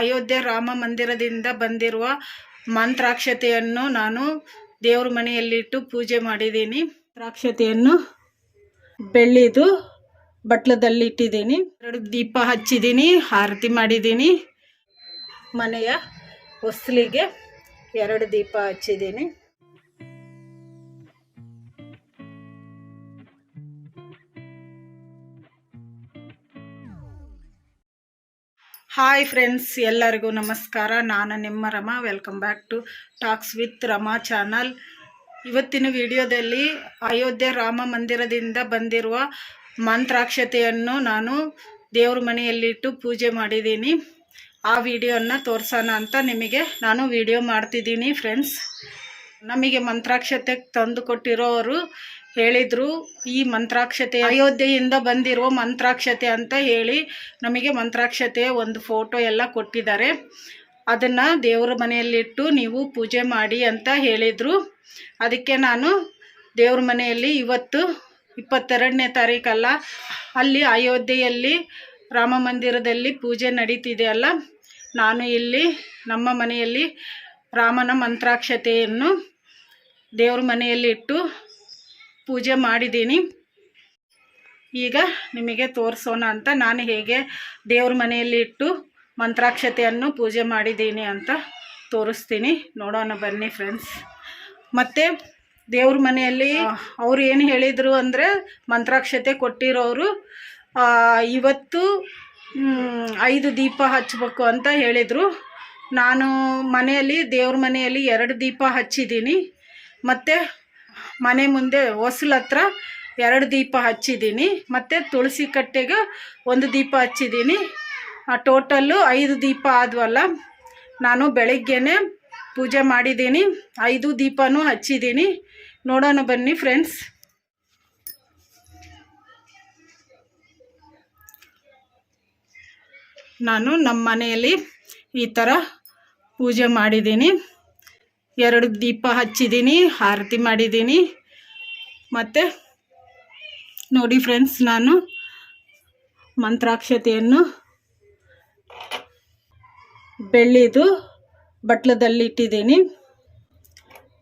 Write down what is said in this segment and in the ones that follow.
ಅಯೋಧ್ಯೆ ರಾಮ ಮಂದಿರದಿಂದ ಬಂದಿರುವ ಮಂತ್ರಾಕ್ಷತೆಯನ್ನು ನಾನು ದೇವ್ರ ಮನೆಯಲ್ಲಿಟ್ಟು ಪೂಜೆ ಮಾಡಿದ್ದೀನಿ. ಮಂತ್ರಾಕ್ಷತೆಯನ್ನು ಬೆಳ್ಳಿದು ಬಟ್ಲದಲ್ಲಿ ಇಟ್ಟಿದ್ದೀನಿ ಎರಡು ದೀಪ ಹಚ್ಚಿದ್ದೀನಿ, ಆರತಿ ಮಾಡಿದ್ದೀನಿ. ಮನೆಯ ಹೊಸ್ಲಿಗೆ ಎರಡು ದೀಪ ಹಚ್ಚಿದ್ದೀನಿ. ಹಾಯ್ ಫ್ರೆಂಡ್ಸ್ ಎಲ್ಲರಿಗೂ ನಮಸ್ಕಾರ. ನಾನು ನಿಮ್ಮ Rama. Welcome back to talks with Rama channel ಇವತ್ತಿನ ವಿಡಿಯೋದಲ್ಲಿ ಅಯೋಧ್ಯೆ ರಾಮ ಮಂದಿರದಿಂದ ಬಂದಿರುವ ಮಂತ್ರಾಕ್ಷತೆಯನ್ನು ನಾನು ದೇವ್ರ ಮನೆಯಲ್ಲಿಟ್ಟು ಪೂಜೆ ಮಾಡಿದ್ದೀನಿ. ಆ ವಿಡಿಯೋನ ತೋರಿಸೋಣ ಅಂತ ನಿಮಗೆ ನಾನು ವಿಡಿಯೋ ಮಾಡ್ತಿದ್ದೀನಿ ಫ್ರೆಂಡ್ಸ್ ನಮಗೆ ಮಂತ್ರಾಕ್ಷತೆ ತಂದು ಕೊಟ್ಟಿರೋರು ಹೇಳಿದರು ಈ ಮಂತ್ರಾಕ್ಷತೆ ಅಯೋಧ್ಯೆಯಿಂದ ಬಂದಿರುವ ಮಂತ್ರಾಕ್ಷತೆ ಅಂತ ಹೇಳಿ ನಮಗೆ ಮಂತ್ರಾಕ್ಷತೆಯ ಒಂದು ಫೋಟೋ ಎಲ್ಲ ಕೊಟ್ಟಿದ್ದಾರೆ. ಅದನ್ನು ದೇವರ ಮನೆಯಲ್ಲಿಟ್ಟು ನೀವು ಪೂಜೆ ಮಾಡಿ ಅಂತ ಹೇಳಿದರು. ಅದಕ್ಕೆ ನಾನು ದೇವ್ರ ಮನೆಯಲ್ಲಿ ಇವತ್ತು ಇಪ್ಪತ್ತೆರಡನೇ ತಾರೀಕಲ್ಲ ಅಲ್ಲಿ ಅಯೋಧ್ಯೆಯಲ್ಲಿ ರಾಮ ಮಂದಿರದಲ್ಲಿ ಪೂಜೆ ನಡೀತಿದೆ ಅಲ್ಲ, ನಾನು ಇಲ್ಲಿ ನಮ್ಮ ಮನೆಯಲ್ಲಿ ರಾಮನ ಮಂತ್ರಾಕ್ಷತೆಯನ್ನು ದೇವ್ರ ಮನೆಯಲ್ಲಿ ಇಟ್ಟು ಪೂಜೆ ಮಾಡಿದ್ದೀನಿ. ಈಗ ನಿಮಗೆ ತೋರಿಸೋಣ ಅಂತ ನಾನು ಹೇಗೆ ದೇವ್ರ ಮನೆಯಲ್ಲಿ ಇಟ್ಟು ಮಂತ್ರಾಕ್ಷತೆಯನ್ನು ಪೂಜೆ ಮಾಡಿದ್ದೀನಿ ಅಂತ ತೋರಿಸ್ತೀನಿ. ನೋಡೋಣ ಬನ್ನಿ ಫ್ರೆಂಡ್ಸ್ ಮತ್ತು ದೇವ್ರ ಮನೆಯಲ್ಲಿ ಅವ್ರು ಏನು ಹೇಳಿದರು ಅಂದರೆ ಮಂತ್ರಾಕ್ಷತೆ ಕೊಟ್ಟಿರೋರು ಇವತ್ತು ಐದು ದೀಪ ಹಚ್ಚಬೇಕು ಅಂತ ಹೇಳಿದರು. ನಾನು ಮನೆಯಲ್ಲಿ ದೇವ್ರ ಮನೆಯಲ್ಲಿ ಎರಡು ದೀಪ ಹಚ್ಚಿದ್ದೀನಿ. ಮತ್ತು ಮನೆ ಮುಂದೆ ಹೊಸ್ಲ ಹತ್ರ ಎರಡು ದೀಪ ಹಚ್ಚಿದ್ದೀನಿ. ಮತ್ತು ತುಳಸಿ ಕಟ್ಟೆಗೆ ಒಂದು ದೀಪ ಹಚ್ಚಿದ್ದೀನಿ. ಟೋಟಲ್ಲು ಐದು ದೀಪ ಆದವಲ್ಲ, ನಾನು ಬೆಳಗ್ಗೆನೇ ಪೂಜೆ ಮಾಡಿದ್ದೀನಿ. ಐದು ದೀಪನೂ ಹಚ್ಚಿದ್ದೀನಿ. ನೋಡೋಣ ಬನ್ನಿ ಫ್ರೆಂಡ್ಸ್. ನಾನು ನಮ್ಮ ಮನೆಯಲ್ಲಿ ಈ ಥರ ಪೂಜೆ ಮಾಡಿದ್ದೀನಿ. ಎರಡು ದೀಪ ಹಚ್ಚಿದ್ದೀನಿ, ಆರತಿ ಮಾಡಿದ್ದೀನಿ. ಮತ್ತು ನೋಡಿ ಫ್ರೆಂಡ್ಸ್ ನಾನು ಮಂತ್ರಾಕ್ಷತೆಯನ್ನು ಬೆಳ್ಳಿದು ಬಟ್ಲದಲ್ಲಿ ಇಟ್ಟಿದ್ದೀನಿ.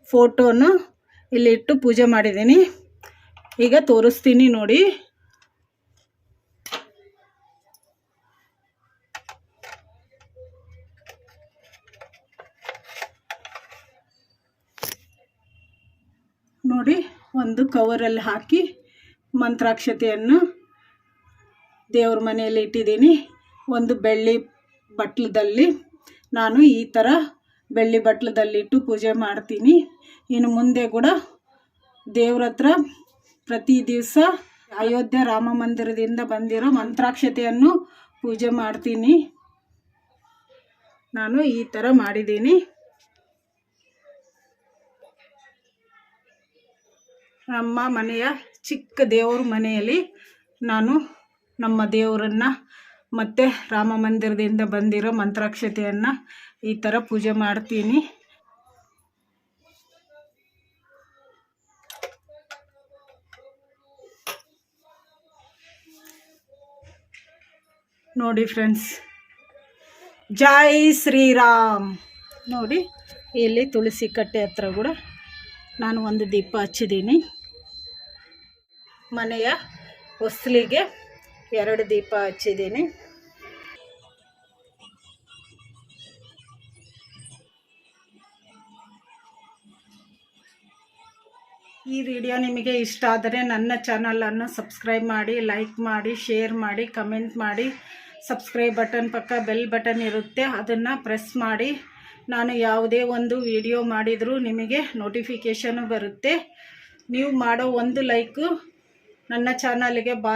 ಫೋಟೋನು ಇಲ್ಲಿಟ್ಟು ಪೂಜೆ ಮಾಡಿದ್ದೀನಿ. ಈಗ ತೋರಿಸ್ತೀನಿ ನೋಡಿ. ನೋಡಿ. ಒಂದು ಕವರಲ್ಲಿ ಹಾಕಿ ಮಂತ್ರಾಕ್ಷತೆಯನ್ನು ದೇವ್ರ ಮನೆಯಲ್ಲಿ ಇಟ್ಟಿದ್ದೀನಿ. ಒಂದು ಬೆಳ್ಳಿ ಬಟ್ಲದಲ್ಲಿ ನಾನು ಈ ಥರ ಬೆಳ್ಳಿ ಬಟ್ಲದಲ್ಲಿಟ್ಟು ಪೂಜೆ ಮಾಡ್ತೀನಿ. ಇನ್ನು ಮುಂದೆ ಕೂಡ ದೇವ್ರ ಹತ್ರ ಪ್ರತಿ ದಿವಸ ಅಯೋಧ್ಯೆ ರಾಮ ಮಂದಿರದಿಂದ ಬಂದಿರೋ ಮಂತ್ರಾಕ್ಷತೆಯನ್ನು ಪೂಜೆ ಮಾಡ್ತೀನಿ. ನಾನು ಈ ಥರ ಮಾಡಿದ್ದೀನಿ. ನಮ್ಮ ಮನೆಯ ಚಿಕ್ಕ ದೇವ್ರ ಮನೆಯಲ್ಲಿ ನಾನು ನಮ್ಮ ದೇವರನ್ನು ಮತ್ತು ರಾಮ ಮಂದಿರದಿಂದ ಬಂದಿರೋ ಮಂತ್ರಾಕ್ಷತೆಯನ್ನು ಈ ಥರ ಪೂಜೆ ಮಾಡ್ತೀನಿ. ನೋಡಿ ಫ್ರೆಂಡ್ಸ್ ಜೈ ಶ್ರೀರಾಮ್. ನೋಡಿ, ಇಲ್ಲಿ ತುಳಸಿ ಕಟ್ಟೆ ಹತ್ರ ಕೂಡ ನಾನು ಒಂದು ದೀಪ ಹಚ್ಚಿದ್ದೀನಿ. ಮನೆಯ ಹೊಸ್ಲಿಗೆ ಎರಡು ದೀಪ ಹಚ್ಚಿದ್ದೀನಿ. ಈ ವಿಡಿಯೋ ನಿಮಗೆ ಇಷ್ಟ ಆದರೆ ನನ್ನ ಚಾನಲನ್ನು ಸಬ್ಸ್ಕ್ರೈಬ್ ಮಾಡಿ, ಲೈಕ್ ಮಾಡಿ, ಶೇರ್ ಮಾಡಿ, ಕಮೆಂಟ್ ಮಾಡಿ. ಸಬ್ಸ್ಕ್ರೈಬ್ ಬಟನ್ ಪಕ್ಕ ಬೆಲ್ ಬಟನ್ ಇರುತ್ತೆ, ಅದನ್ನು ಪ್ರೆಸ್ ಮಾಡಿ. ನಾನು ಯಾವುದೇ ಒಂದು ವಿಡಿಯೋ ಮಾಡಿದರೂ ನಿಮಗೆ ನೋಟಿಫಿಕೇಷನು ಬರುತ್ತೆ. ನೀವು ಮಾಡೋ ಒಂದು ಲೈಕು ನನ್ನ ಚಾನಲ್ಗೆ ಬಾ